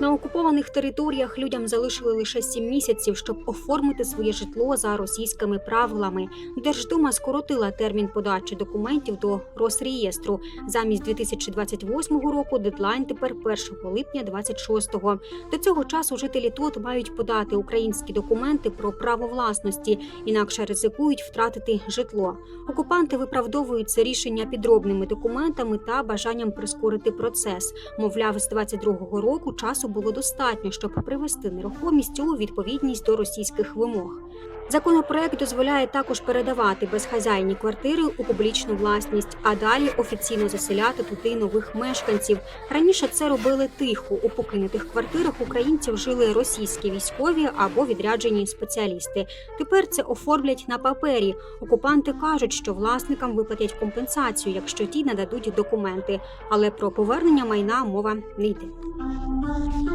На окупованих територіях людям залишили лише сім місяців, щоб оформити своє житло за російськими правилами. Держдума скоротила термін подачі документів до Росреєстру. Замість 2028 року дедлайн тепер 1 липня 26-го. До цього часу жителі ТОТ мають подати українські документи про право власності, інакше ризикують втратити житло. Окупанти виправдовують це рішення підробними документами та бажанням прискорити процес. Мовляв, з 22-го року часу було достатньо, щоб привести нерухомість у відповідність до російських вимог. Законопроект дозволяє також передавати безхазяйні квартири у публічну власність, а далі офіційно заселяти туди нових мешканців. Раніше це робили тихо. У покинутих квартирах українців жили російські військові або відряджені спеціалісти. Тепер це оформлять на папері. Окупанти кажуть, що власникам виплатять компенсацію, якщо ті нададуть документи. Але про повернення майна мова не йде. Oh.